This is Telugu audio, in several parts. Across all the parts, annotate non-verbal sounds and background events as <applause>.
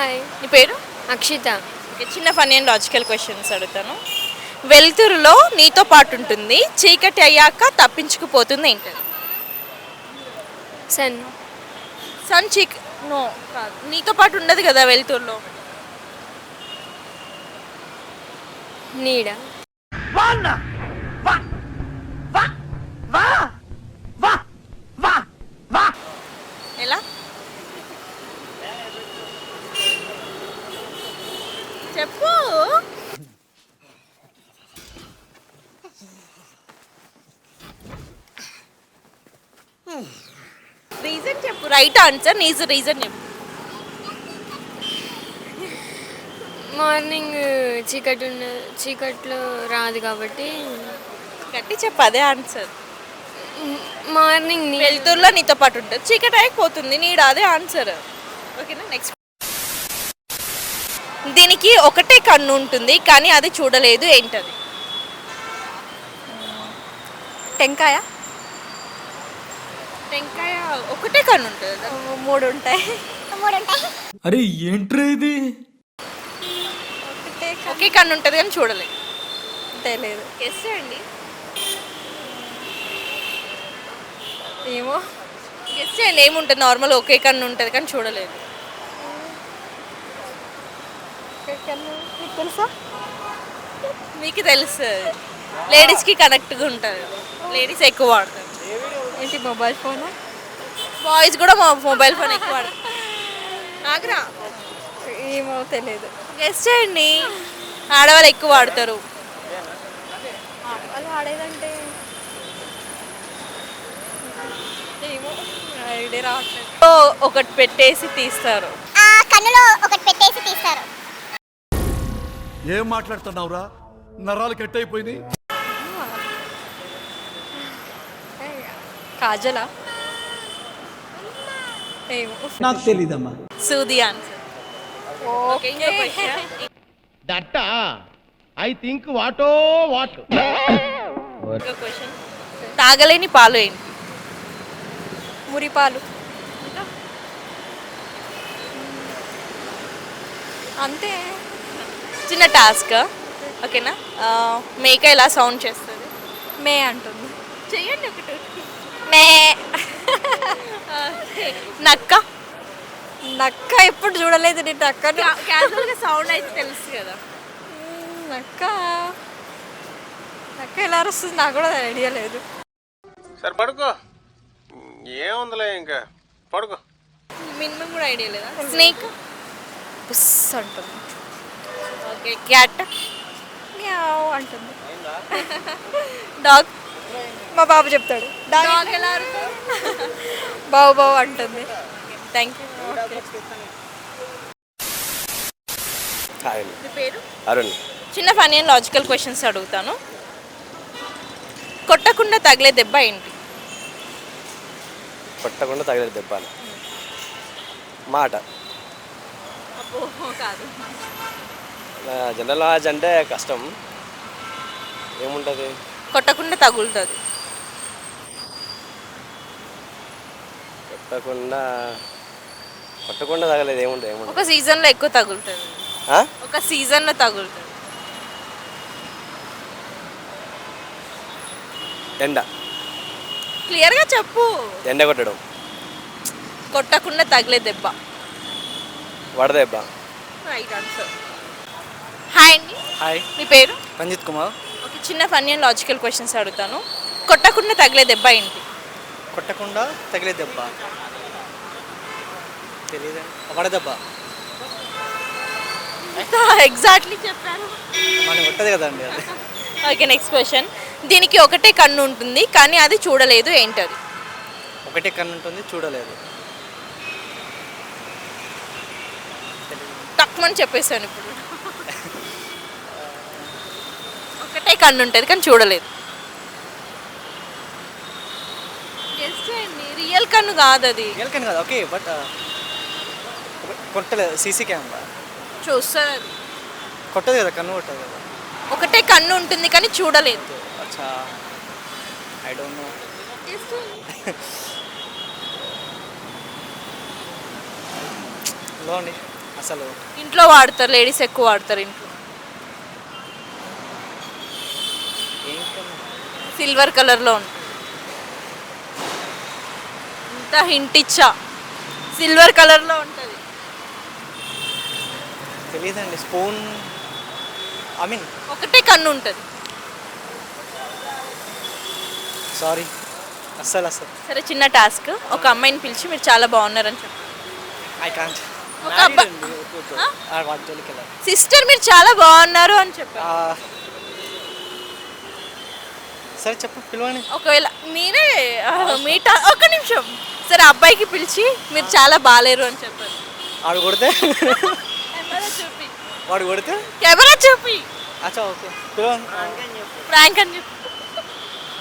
హాయ్. నీ పేరు? అక్షిత. చిన్న ఫనీ అండ్ లాజికల్ క్వశ్చన్స్ అడుగుతాను. వెలుతురులో నీతో పాటు ఉంటుంది చీకటి అయ్యాక తప్పించుకుపోతుంది ఏంటది? సన్. సన్ చీక్ నో కాదు. నీతో పాటు ఉండదు కదా వెలుతురులో. నీడ ఎలా చెప్పు రీజన్ చెప్పు రైట్ ఆన్సర్ నీజ్ రీజన్ చెప్పు. మార్నింగ్ చీకటి ఉన్న చీకట్లో రాదు కాబట్టి. గట్టి చెప్పు అదే ఆన్సర్ మార్నింగ్ నీ వెలుతురులో నీతో పాటు ఉంటుంది చీకటి అయిపోతుంది నీడు అదే ఆన్సర్ ఓకేనా? నెక్స్ట్ దీనికి ఒకటే కన్ను ఉంటుంది కానీ అది చూడలేదు ఏంటది? టెంకాయ? టెంకాయ ఒకటే కన్ను ఉంటుంది కదా. మూడు ఉంటాయి అరే ఏంట్రా ఇది? ఒకటే ఒకే కన్ను ఉంటుంది కానీ చూడలేదు తెలియదు ఎస్ అండి ఏమో. గెస్ చేయండి ఏముంటుంది? నార్మల్ ఒకే కన్ను ఉంటుంది కానీ చూడలేదు. నీకు తెలుసా? మీకు తెలుసు. లేడీస్కి కనెక్ట్గా ఉంటుంది. లేడీస్ ఎక్కువ వాడతారు. ఏంటి మొబైల్ ఫోనా? బాయ్స్ కూడా మా మొబైల్ ఫోన్ ఎక్కువ వాడతారు ఆగ్రా? ఏమో తెలియదు గెస్ చేయండి. ఆడవాళ్ళు ఎక్కువ వాడతారు. వాళ్ళు ఆడేదంటే? ఏమో ఐడియా రావట్లేదు. ఓ, ఒకటి పెట్టేసి తీస్తారు. ఆ కన్నులో ఒకటి పెట్టేసి తీస్తారు. ఏం మాట్లాడుతున్నావురా? నరాలు కట్ అయిపోయింది కాజలా. నాకు తెలీదమ్మా. సూది answer okay. That I think what what. Question తాగలేని పాలు ఏంటి? మురిపాలు అంతే. చిన్న టాస్క్. ఓకేనా? మేక ఎలా సౌండ్ చేస్తుంది? మే అంటుంది. చెయ్యండి ఒకటి. మే. నక్క? నక్క ఎప్పుడు చూడలేదు నేను నక్కను. క్యాజువల్గా సౌండ్ అయితే తెలుసు కదా. నక్క. నక్క ఎలా వస్తుంది నాకు కూడా ఐడియా లేదు. సరే పడుకో. ఏముందిలే ఇంకా? పడుకో. మినిమం కూడా ఐడియా లేదా? స్నేక్? బుస్ అంటుంది. Okay cat? మ్యావ్ అంటుంది. <laughs> డాగ్? మా బాబు చెప్తాడు. డాగ్ ఎలా అరుస్తుంది <laughs> బావు బావు అంటుంది. Thank you Arun. చిన్న ఫనీ అండ్ లాజికల్ క్వశ్చన్స్ అడుగుతాను. కొట్టకుండా తగిలే దెబ్బ ఏంటి? కొట్టకుండా తగిలేదు దెబ్బాలి మాట. అబ్బో కాదు. జనరల్ నాలెడ్జ్ అంటే కష్టం. ఏముంటుంది? కొట్టకుండా తగులుతుంది. కొట్టకుండా కొట్టకుండా తగలేదు ఏముంటుంది ఏముంటుంది ఒక సీజన్లో ఎక్కువ తగులుతుంది. ఆ? ఒక సీజన్లో తగులుతుంది. ఎండ. క్లియర్గా చెప్పు. ఎండ కొట్టడం. కొట్టకుండా తగిలే దెబ్బ. వడదెబ్బ రైట్ ఆన్సర్ హాయ్ అండి. హాయ్ మీ పేరు? రంజిత్ కుమార్. చిన్న ఫన్నీ అండ్ లాజికల్ క్వశ్చన్స్ అడుగుతాను. కొట్టకుండా తగిలే దెబ్బ ఏంటి? కొట్టకుండా తగిలే దెబ్బ. వడదెబ్బ ఎగ్జాక్ట్లీ చెప్పాను. మనం కొట్టదు కదండి అది. ఓకే నెక్స్ట్ క్వశ్చన్ దీనికి ఒకటే కన్ను ఉంటుంది కానీ అది చూడలేదు ఏంటది? ఒకటే కన్ను ఉంటుంది చూడలేదు. తక్కువని చెప్పేసాను ఇప్పుడు. ఒకటే కన్ను ఉంటుంది కానీ చూడలేదు. గెస్ చేయండి. రియల్ కన్ను కాదు అది. రియల్ కన్ను కదా. ఓకే బట్ కొట్టలేదు. సీసీ కెమెరా చూస్తుంది అది కొట్టదు కదా కన్ను కొట్టదు కదా. ఒకటే కన్ను ఉంటుంది కానీ చూడలేదు. అచ్చా. ఐ డోంట్ నో లో అండి. అసలు ఇంట్లో వాడతారు లేడీస్ ఎక్కువ వాడతారు ఇంట్లో ఏం కన్ను? సిల్వర్ కలర్లో ఉంటుంది ఇంత హింట్ ఇచ్చా. సిల్వర్ కలర్లో ఉంటుంది. తెలీదండి స్పూన్ ఐ మీన్ ఒకటే కన్ను ఉంటుంది. సారీ అస్సలు అస్సలు. సరే చిన్న టాస్క్. ఒక అమ్మాయిని పిలిచి మీరు చాలా బాగున్నారని చెప్పండి ఐ కాంట్. ఒక సిస్టర్ మీరు చాలా బాగున్నారు అని చెప్పారు సరే చెప్పు పిలవండి ఒకవేళ మీరే ఆ, మీ టా- ఒక్క నిమిషం. సరే అబ్బాయికి పిలిచి మీరు చాలా బాగాలేరు అని చెప్పారు వాడు కొడితే? చూపి. వాడు కొడితే? కెమెరా చూపి. అచ్చా ఓకే. పిలవండి ప్రాంక్ అని చెప్పి.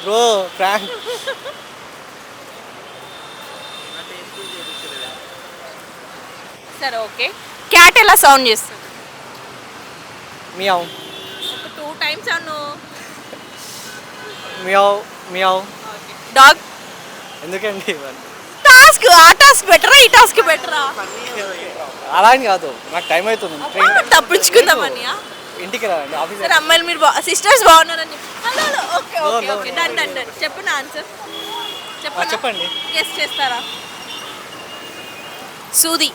Bro prank. సరే ఓకే. క్యాట్ ఎలా సౌండ్ చేస్తుంది? మియావ్. ఒక టూ టైమ్స్ అను మియావ్ మియావ్. డాగ్ ఎందుకండి టాస్క్ ఆ టాస్క్ బెటరా ఈ టాస్క్ బెటరా అలా అని కాదు నాకు టైం అవుతుంది ట్రైన్ తప్పించుకుందామని ఇంటికి రాండి ఆఫీస్ సరే అమ్మాయిలు మీరు సిస్టర్స్ బాగున్నారని okay okay okay done. Done done చెప్పు నా ఆన్సర్ ఆ, చెప్పండి. గెస్ట్ చేస్తారా? సూది.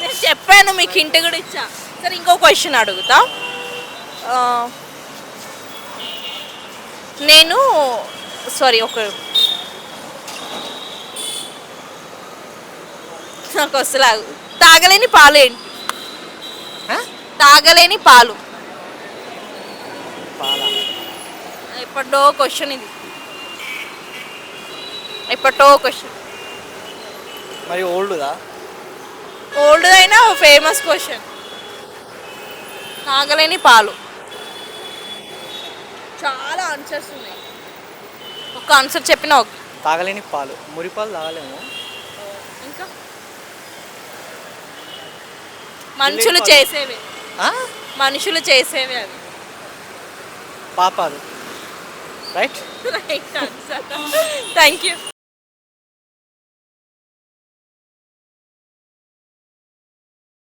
నేను చెప్పాను మీకు హింట్ కూడా ఇచ్చా. సరే ఇంకో క్వశ్చన్ అడుగుతా. నేను సారీ ఒక నాకు అసలు తాగలేని పాలు ఏంటి? తాగలేని పాలు. పాల? ఎప్పటిదో క్వశ్చన్ ఇది. ఎప్పటో క్వశ్చన్ మరి ఓల్డ్దా? ఓల్డ్ అయినా ఫేమస్ క్వశ్చన్ తాగలేని పాలు. చాలా ఆన్సర్స్ ఉన్నాయి. ఒక ఆన్సర్ చెప్పిన తాగలేని పాలు. మురి పాలు తాగలేము. ఇంకా? మనుషులు. చేసేవి? మనుషులు చేసేవి అవి. పాపాలు. Right right answer thank you